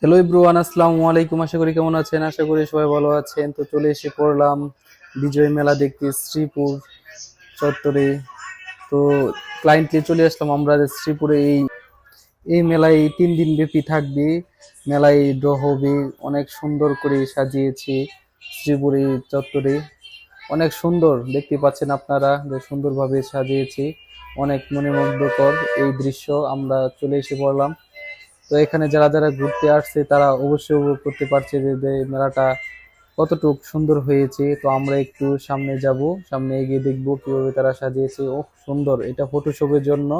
Hello ইব্রুয়ান আসসালামু আলাইকুম। আশা করি কেমন আছেন? আশা করি সবাই ভালো আছেন। তো চলে এসে পড়লাম বিজয় মেলা দেখতে শ্রীপুর চত্বরে। তো ক্লায়েন্টে চলে আসলাম আমরা শ্রীপুরে। এই এই মেলায় তিন দিন ব্যাপী থাকবে। মেলায় ড্র হবে, অনেক সুন্দর করে সাজিয়েছে শ্রীপুরে চত্বরে। অনেক সুন্দর, দেখতে পাচ্ছেন আপনারা যে সুন্দরভাবে সাজিয়েছে। অনেক মনে মনোমুগ্ধকর এই দৃশ্য আমরা চলে এসে পড়লাম। তো এখানে যারা যারা ঘুরতে আসছে, তারা অবশ্যই উপভোগ করতে পারছে যে মেলাটা কতটুক সুন্দর হয়েছে। তো আমরা একটু সামনে যাব, সামনে এগিয়ে দেখব কীভাবে তারা সাজিয়েছে। ও সুন্দর! এটা ফটোশপের জন্য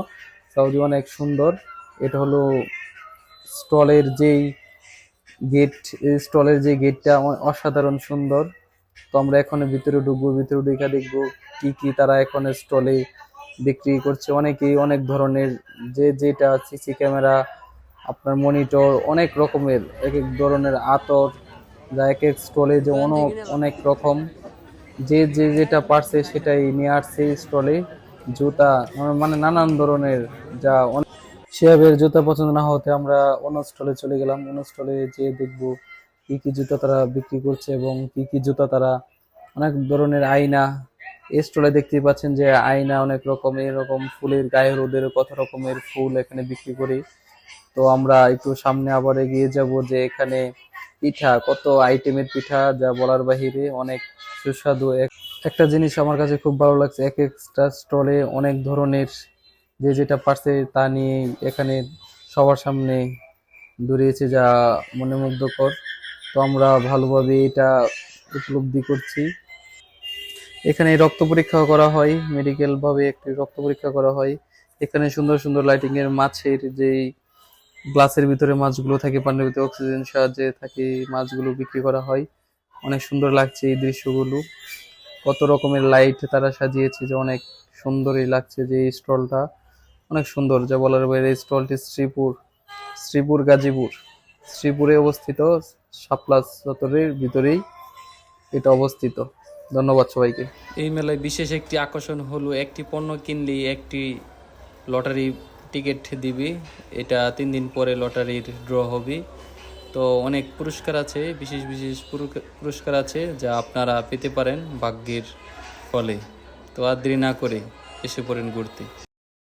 সৌদি অনেক সুন্দর। এটা হলো স্টলের যেই গেট স্টলের যে গেটটা অসাধারণ সুন্দর। তো আমরা এখন ভিতরে ঢুকবো, ভিতরে ঢুকে দেখব কি কি তারা এখন স্টলে বিক্রি করছে। অনেকেই অনেক ধরনের যে, যেটা সিসি ক্যামেরা আপনার মনিটর, অনেক রকমের, এক এক ধরনের আতর, যা এক এক স্টলে যে অনেক অনেক রকম। যে যে যেটা পারছে সেটাই নিয়ে আসছে স্টলে। জুতা মানে নানান ধরনের যা শিয়াবের জুতা পছন্দ না হতে আমরা অন্য স্টলে চলে গেলাম। অন্য স্টলে যেয়ে দেখব কি কি জুতা তারা বিক্রি করছে এবং কি কি জুতা তারা অনেক ধরনের আয়না। এই স্টলে দেখতে পাচ্ছেন যে আয়না অনেক রকম, এরকম ফুলের, গায়ে হলুদের কত রকমের ফুল এখানে বিক্রি করি। তো আমরা একটু সামনে আবার এগিয়ে যাব যে এখানে পিঠা, কত আইটেমের পিঠা যা বলার বাহিরে অনেক সুস্বাদু। এক- একটা জিনিস আমার কাছে খুব ভালো লাগছে, এক একটা স্টলে অনেক ধরনের যে যেটা পারছে তা নিয়ে এখানে সবার সামনে দৌড়িয়েছে যা মনে মুগ্ধকর তো আমরা ভালোভাবে এটা উপলব্ধি করছি। এখানে রক্ত পরীক্ষা করা হয় মেডিকেল ভাবে একটি রক্ত পরীক্ষা করা হয়। এখানে সুন্দর সুন্দর লাইটিং এর মাছের যেই গ্লাসের ভিতরে মাছগুলো থাকে, পানির ভিতরে অক্সিজেন সাহায্যে থাকে, মাছগুলো বিক্রি করা হয়। অনেক সুন্দর লাগছে এই দৃশ্যগুলো। কত রকমের লাইট তারা সাজিয়েছে যে অনেক সুন্দরই লাগছে যে এই স্টলটা। অনেক সুন্দর, যা বলার বাইরে স্টলটি শ্রীপুর শ্রীপুর গাজীপুর। শ্রীপুরে অবস্থিত শাপলা চত্বরের ভিতরেই এটা অবস্থিত। ধন্যবাদ সবাইকে। এই মেলায় বিশেষ একটি আকর্ষণ হলো, একটি পণ্য কিনলেই একটি লটারি টিকিট দিবি, এটা তিন দিন পরে লটারির ড্র হবে। তো অনেক পুরস্কার আছে, বিশেষ বিশেষ পুরস্কার আছে যা আপনারা পেতে পারেন ভাগ্যের ফলে। তো আর দেরি না করে এসে পড়েন ঘুরতে।